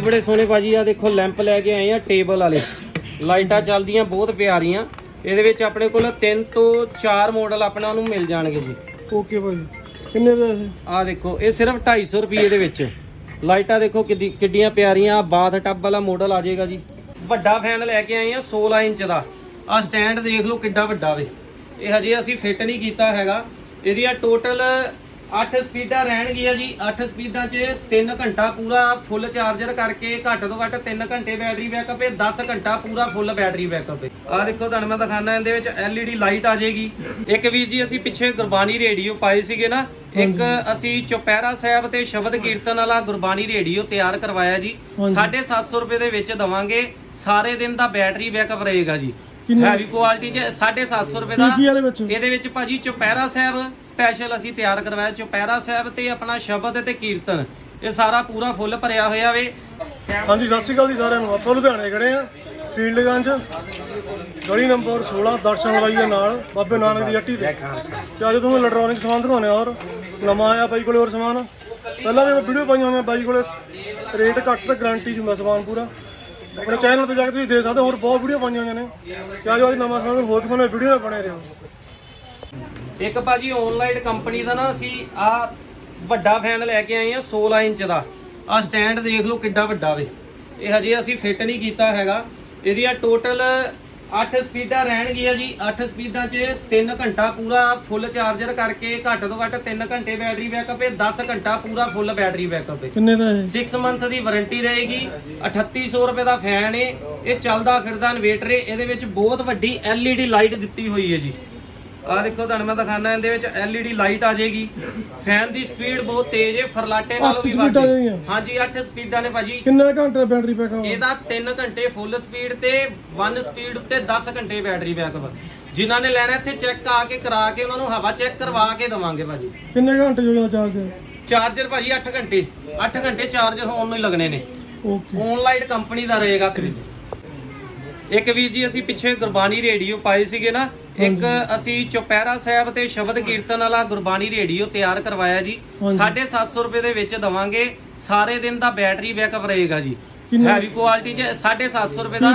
ਬੜੇ ਸੋਹਣੇ ਭਾਜੀ ਆ ਦੇਖੋ ਲੈਂਪ ਲੈ ਕੇ ਆਏ ਆ ਟੇਬਲ ਵਾਲੇ। ਲਾਈਟਾਂ ਚੱਲਦੀਆਂ ਬਹੁਤ ਪਿਆਰੀਆਂ। ਇਹਦੇ ਵਿੱਚ ਆਪਣੇ ਕੋਲ 3 ਤੋਂ 4 ਮਾਡਲ ਆਪਣਾ ਨੂੰ ਮਿਲ ਜਾਣਗੇ ਜੀ। ਓਕੇ ਭਾਜੀ। ਕਿੰਨੇ ਦਾ ਇਹ? ਆ ਦੇਖੋ ਇਹ ਸਿਰਫ 250 ਰੁਪਏ ਦੇ ਵਿੱਚ। ਲਾਈਟਾਂ ਦੇਖੋ ਕਿੱਡੀ- ਕਿੱਡੀਆਂ ਪਿਆਰੀਆਂ ਬਾਥ ਟੱਬ ਵਾਲਾ ਮਾਡਲ ਆ ਜਾਏਗਾ ਜੀ। ਵੱਡਾ ਫੈਨ ਲੈ ਕੇ ਆਏ ਆ 16 ਇੰਚ ਦਾ। ਆ ਸਟੈਂਡ ਦੇਖ ਲਓ ਕਿੱਡਾ ਵੱਡਾ ਵੇ। ਇਹ ਹਜੇ ਅਸੀਂ ਫਿੱਟ ਨਹੀਂ ਕੀਤਾ ਹੈਗਾ। ਇਹਦੀਆਂ ਟੋਟਲ 8 ਸਪੀਡਾਂ ਰਹਿਣਗੀਆਂ ਜੀ 8 ਸਪੀਡਾਂ 'ਚ 3 ਘੰਟਾ ਪੂਰਾ ਫੁੱਲ ਚਾਰਜਰ ਕਰਕੇ ਘੱਟ ਤੋਂ ਘੱਟ 3 ਘੰਟੇ ਬੈਟਰੀ ਬੈਕਅਪ ਹੈ 10 ਘੰਟਾ ਪੂਰਾ ਫੁੱਲ ਬੈਟਰੀ ਬੈਕਅਪ ਹੈ। ਆ ਦੇਖੋ ਤੁਹਾਨੂੰ ਮੈਂ ਦਿਖਾਣਾ ਇਹਦੇ ਵਿੱਚ LED ਲਾਈਟ ਆ ਜਾਏਗੀ। ਇੱਕ ਵੀਰ ਜੀ ਅਸੀਂ ਪਿੱਛੇ ਗੁਰਬਾਣੀ ਰੇਡੀਓ ਪਾਏ ਸੀਗੇ ਨਾ ਇੱਕ ਅਸੀਂ ਚੁਪਹਿਰਾ ਸਾਹਿਬ ਤੇ ਸ਼ਬਦ ਕੀਰਤਨ ਵਾਲਾ ਗੁਰਬਾਣੀ ਰੇਡੀਓ ਤਿਆਰ ਕਰਵਾਇਆ ਜੀ। 750 ਰੁਪਏ ਦੇ ਵਿੱਚ ਦਵਾਂਗੇ ਸਾਰੇ ਦਿਨ ਦਾ ਬੈਟਰੀ ਬੈਕਅਪ ਰਹੇਗਾ ਜੀ। ਹੈਵੀ ਕੁਆਲਿਟੀ ਚ 750 ਰੁਪਏ ਦਾ। ਕੀ ਇਹਦੇ ਵਿੱਚ? ਇਹਦੇ ਵਿੱਚ ਭਾਜੀ ਚੁਪਹਿਰਾ ਸਾਹਿਬ ਸਪੈਸ਼ਲ ਅਸੀਂ ਤਿਆਰ ਕਰਵਾਇਆ। ਚੁਪਹਿਰਾ ਸਾਹਿਬ ਤੇ ਆਪਣਾ ਸ਼ਬਦ ਤੇ ਕੀਰਤਨ। ਇਹ ਸਾਰਾ ਪੂਰਾ ਫੁੱਲ ਭਰਿਆ ਹੋਇਆ ਵੇ। ਹਾਂਜੀ ਸਤਿ ਸ਼੍ਰੀ ਅਕਾਲ ਜੀ ਸਾਰਿਆਂ ਨੂੰ। ਆਪਾਂ ਲੁਧਿਆਣੇ ਖੜੇ ਆ ਫੀਲਡਗੰਜ ਗਲੀ ਨੰਬਰ 16 ਦਰਸ਼ਨ ਵਾਲੀ ਦੇ ਨਾਲ ਬਾਬੇ ਨਾਨਕ ਦੀ ਹੱਟੀ ਤੇ। ਤੇ ਅੱਜ ਤੁਹਾਨੂੰ ਇਲੈਕਟ੍ਰੋਨਿਕ ਸਮਾਨ ਦਿਖਾਉਣੇ ਔਰ ਨਵਾਂ ਆਇਆ ਬਾਈ ਕੋਲੇ ਹੋਰ ਸਮਾਨ। ਪਹਿਲਾਂ ਵੀ ਵੀਡੀਓ ਪਾਈਆਂ ਹੋਈਆਂ ਬਾਈ ਕੋਲੇ। ਰੇਟ ਘੱਟ ਤੇ ਗਾਰੰਟੀ ਹੁੰਦਾ ਸਮਾਨ ਪੂਰਾ। ਆਪਣੇ ਚੈਨਲ ਤੇ ਜਾ ਕੇ ਤੁਸੀਂ ਦੇਖ ਸਕਦੇ ਹੋ, ਹੋਰ ਬਹੁਤ ਵੀਡੀਓ ਪਾਈਆਂ ਹੋਈਆਂ ਨੇ। ਤੇ ਅੱਜ ਅੱਜ ਨਵਾਂ ਸਮਾਨ ਹੋਰ ਦਿਖਾਉਣੇ ਵੀਡੀਓ ਨਾਲ ਬਣੇ ਰਹੋ। ਇੱਕ ਭਾਜੀ ਆਨਲਾਈਨ ਕੰਪਨੀ ਦਾ ਨਾ ਅਸੀਂ ਆ ਵੱਡਾ ਫੈਨ ਲੈ ਕੇ ਆਏ ਆ 16 ਇੰਚ ਦਾ। ਆ ਸਟੈਂਡ ਦੇਖ ਲਓ ਕਿੱਡਾ ਵੱਡਾ ਵੇ। ਇਹ ਹਜੇ ਅਸੀਂ ਫਿੱਟ ਨਹੀਂ ਕੀਤਾ ਹੈਗਾ। ਇਹਦੀਆਂ ਟੋਟਲ 8 ਸਪੀਡਾਂ ਰਹਿਣਗੀਆਂ ਜੀ 8 ਸਪੀਡਾਂ 'ਚ 3 ਘੰਟਾ ਪੂਰਾ ਫੁੱਲ ਚਾਰਜਰ ਕਰਕੇ ਘੱਟ ਤੋਂ ਘੱਟ 3 ਘੰਟੇ ਬੈਟਰੀ ਬੈਕਅਪ ਹੈ 10 ਘੰਟਾ ਪੂਰਾ ਫੁੱਲ ਬੈਟਰੀ ਬੈਕਅਪ ਹੈ। ਕਿੰਨੇ ਦਾ ਇਹ 6 ਮੰਥ ਦੀ ਵਾਰੰਟੀ ਰਹੇਗੀ 3800 ਰੁਪਏ ਦਾ ਫੈਨ ਏ ਇਹ ਚੱਲਦਾ ਫਿਰਦਾ ਇਨਵੇਟਰ ਏ ਇਹਦੇ ਵਿੱਚ ਬਹੁਤ ਵੱਡੀ LED ਲਾਈਟ ਦਿੱਤੀ ਹੋਈ ਹੈ ਜੀ। ਆ ਦੇਖੋ ਤੁਹਾਨੂੰ ਮੈਂ ਦਿਖਾਣਾ ਇਹਦੇ ਵਿੱਚ LED ਲਾਈਟ ਆ ਜਾਏਗੀ। ਫੈਨ ਦੀ ਸਪੀਡ ਬਹੁਤ ਤੇਜ਼ ਹੈ ਫਰਲਾਟੇ ਨਾਲੋਂ ਵੀ ਵੱਧ? ਹੈ। ਹਾਂਜੀ 8 ਸਪੀਡਾਂ ਨੇ ਭਾਜੀ। ਕਿੰਨੇ ਘੰਟੇ ਦਾ ਬੈਟਰੀ ਬੈਕਅਪ ਇਹਦਾ 3 ਘੰਟੇ ਫੁੱਲ ਸਪੀਡ ਤੇ 1 ਸਪੀਡ ਉੱਤੇ 10 ਘੰਟੇ ਬੈਟਰੀ ਬੈਕਅਪ ਜਿਨ੍ਹਾਂ ਨੇ ਲੈਣਾ ਇੱਥੇ ਚੈੱਕ ਆ ਕੇ ਕਰਾ ਕੇ ਉਹਨਾਂ ਨੂੰ ਹਵਾ ਚੈੱਕ ਕਰਵਾ ਕੇ ਦਵਾਂਗੇ ਭਾਜੀ। ਕਿੰਨੇ ਘੰਟੇ ਜੋ ਚਾਰਜ ਚਾਰਜਰ ਭਾਜੀ 8 ਘੰਟੇ। 8 ਘੰਟੇ ਚਾਰਜ ਹੋਣ ਨੂੰ ਹੀ ਲੱਗਣੇ ਨੇ। ਓਕੇ ਆਨਲਾਈਨ ਕੰਪਨੀ ਦਾ ਰਹੇਗਾ ਤੇ ਇੱਕ ਵੀਰ ਜੀ ਅਸੀਂ ਪਿੱਛੇ ਗੁਰਬਾਣੀ ਰੇਡੀਓ ਪਾਏ ਸੀਗੇ ਨਾ। ਇੱਕ ਅਸੀਂ ਚੁਪਹਿਰਾ ਸਾਹਿਬ ਤੇ ਸ਼ਬਦ ਕੀਰਤਨ ਵਾਲਾ ਗੁਰਬਾਣੀ ਰੇਡੀਓ ਤਿਆਰ ਕਰਵਾਇਆ ਜੀ। 750 ਰੁਪਏ ਦੇ ਵਿੱਚ ਦਵਾਂਗੇ। ਸਾਰੇ ਦਿਨ ਦਾ ਬੈਟਰੀ ਬੈਕਅਪ ਰਹੇਗਾ ਜੀ। ਹੈਵੀ ਕੁਆਲਿਟੀ ਚ 750 ਰੁਪਏ ਦਾ।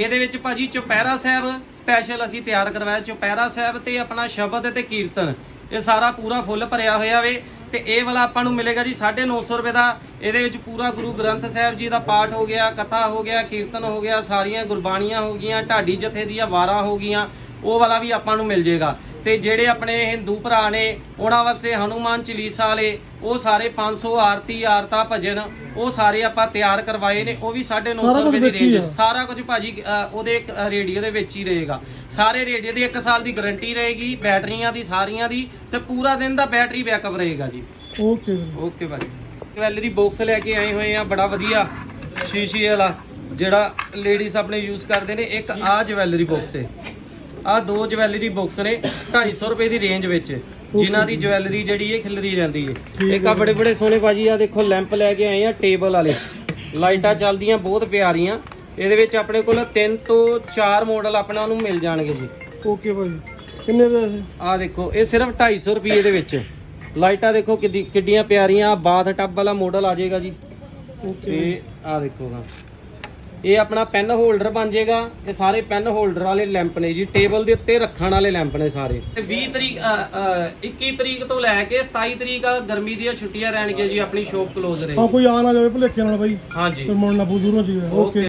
ਇਹਦੇ ਵਿੱਚ ਭਾਜੀ ਚੁਪਹਿਰਾ ਸਾਹਿਬ ਸਪੈਸ਼ਲ ਅਸੀਂ ਤਿਆਰ ਕਰਵਾਇਆ। ਚੁਪਹਿਰਾ ਸਾਹਿਬ ਤੇ ਆਪਣਾ ਸ਼ਬਦ ਤੇ ਕੀਰਤਨ। ਇਹ ਸਾਰਾ ਪੂਰਾ ਫੁੱਲ ਭਰਿਆ ਹੋਇਆ ਵੇ। ਤੇ ਇਹ ਵਾਲਾ ਆਪਾਂ ਨੂੰ ਮਿਲੇਗਾ ਜੀ 950 ਰੁਪਏ ਦਾ। ਇਹਦੇ ਵਿੱਚ ਪੂਰਾ ਗੁਰੂ ਗ੍ਰੰਥ ਸਾਹਿਬ ਜੀ ਦਾ ਪਾਠ ਹੋ ਗਿਆ, ਕਥਾ ਹੋ ਗਿਆ, ਕੀਰਤਨ ਹੋ ਗਿਆ, ਸਾਰੀਆਂ ਗੁਰਬਾਣੀਆਂ ਹੋ ਗਈਆਂ, ਢਾਡੀ ਜਥੇ ਦੀਆਂ ਵਾਰਾਂ ਹੋ ਗਈਆਂ, ਉਹ ਵਾਲਾ ਵੀ ਆਪਾਂ ਨੂੰ ਮਿਲ ਜੇਗਾ। ਤੇ ਜਿਹੜੇ ਆਪਣੇ ਹਿੰਦੂ ਭਰਾ ਨੇ ਉਹਨਾਂ ਵਾਸਤੇ ਹਨੂਮਾਨ ਚਾਲੀਸਾ ਵਾਲੇ ਉਹ ਸਾਰੇ 500 ਆਰਤੀ ਆਰਤਾ ਭਜਨ ਉਹ ਸਾਰੇ ਆਪਾਂ ਤਿਆਰ ਕਰਵਾਏ ਨੇ ਉਹ ਵੀ 950 ਰੁਪਏ ਦੀ ਰੇਂਜ। ਸਾਰਾ ਕੁਝ ਭਾਜੀ ਉਹਦੇ ਇੱਕ ਰੇਡੀਓ ਦੇ ਵਿੱਚ ਹੀ ਰਹੇਗਾ। ਸਾਰੇ ਰੇਡੀਓ ਦੀ 1 ਸਾਲ ਦੀ ਗਾਰੰਟੀ ਰਹੇਗੀ ਬੈਟਰੀਆਂ ਦੀ ਸਾਰੀਆਂ ਦੀ ਤੇ ਪੂਰਾ ਦਿਨ ਦਾ ਬੈਟਰੀ ਬੈਕਅਪ ਰਹੇਗਾ ਜੀ। ਓਕੇ ਓਕੇ ਭਾਜੀ। ਜਵੈਲਰੀ ਬਾਕਸ ਲੈ ਕੇ ਆਏ ਹੋਏ ਆ ਬੜਾ ਵਧੀਆ ਸ਼ੀਸ਼ੇ ਵਾਲਾ ਜਿਹੜਾ ਲੇਡੀਜ਼ ਆਪਣੇ ਯੂਜ਼ ਕਰਦੇ ਨੇ ਇੱਕ ਆ ਜਵੈਲਰੀ ਬਾਕਸ ਹੈ। ਆ ਦੋ ਜਵੈਲਰੀ ਬਾਕਸ ਨੇ 250 ਰੁਪਏ ਦੀ ਰੇਂਜ ਵਿੱਚ ਜਿਨ੍ਹਾਂ ਦੀ ਜਵੈਲਰੀ ਜਿਹੜੀ ਹੈ ਖਿਲਰੀ ਜਾਂਦੀ ਹੈ ਇੱਕ ਆ ਬੜੇ ਬੜੇ ਸੋਹਣੇ ਭਾਜੀ ਆ ਦੇਖੋ ਲੈਂਪ ਲੈ ਕੇ ਆਏ ਆ ਟੇਬਲ ਵਾਲੇ। ਲਾਈਟਾਂ ਚੱਲਦੀਆਂ ਬਹੁਤ ਪਿਆਰੀਆਂ। ਇਹਦੇ ਵਿੱਚ ਆਪਣੇ ਕੋਲ 3 ਤੋਂ 4 ਮਾਡਲ ਆਪਣਾ ਨੂੰ ਮਿਲ ਜਾਣਗੇ ਜੀ। ਓਕੇ ਭਾਜੀ। ਕਿੰਨੇ ਦਾ ਆ ਦੇਖੋ ਇਹ ਸਿਰਫ 250 ਰੁਪਏ ਦੇ ਵਿੱਚ। ਲਾਈਟਾਂ ਦੇਖੋ ਕਿੱਡੀ- ਕਿੱਡੀਆਂ ਪਿਆਰੀਆਂ ਬਾਥ ਟੱਬ ਵਾਲਾ ਮਾਡਲ ਆ ਜਾਏਗਾ ਜੀ। ਤੇ ਆ ਦੇਖੋ ਹਾਂ ਇਹ ਆਪਣਾ ਪੈਨ ਹੋਲਡਰ ਬਣ ਜਾਏਗਾ। ਇਹ ਸਾਰੇ ਪੈਨ ਹੋਲਡਰ ਵਾਲੇ ਲੈਂਪ ਨੇ ਜੀ। ਟੇਬਲ ਦੇ ਉੱਤੇ ਰੱਖਣ ਵਾਲੇ ਲੈਂਪ ਨੇ ਸਾਰੇ। ਤੇ 20 ਤਰੀਕ ਅ, ਅ, 21 ਤਰੀਕ ਤੋਂ ਲੈ ਕੇ 27 ਤਰੀਕ ਗਰਮੀ ਦੀਆਂ ਛੁੱਟੀਆਂ ਰਹਿਣਗੀਆਂ ਜੀ ਆਪਣੀ ਸ਼ੋਪ ਕਲੋਜ਼ ਹਾਂ ਰਹੇਗੀ ਕੋਈ ਆ ਨਾ ਜਾਵੇ ਭੁਲੇਖੇ ਨਾਲ ਬਾਈ। ਹਾਂਜੀ ਤੇ ਮੁੜਨਾ ਪੂ ਦੂਰੋਂ ਜੀ ਓਕੇ।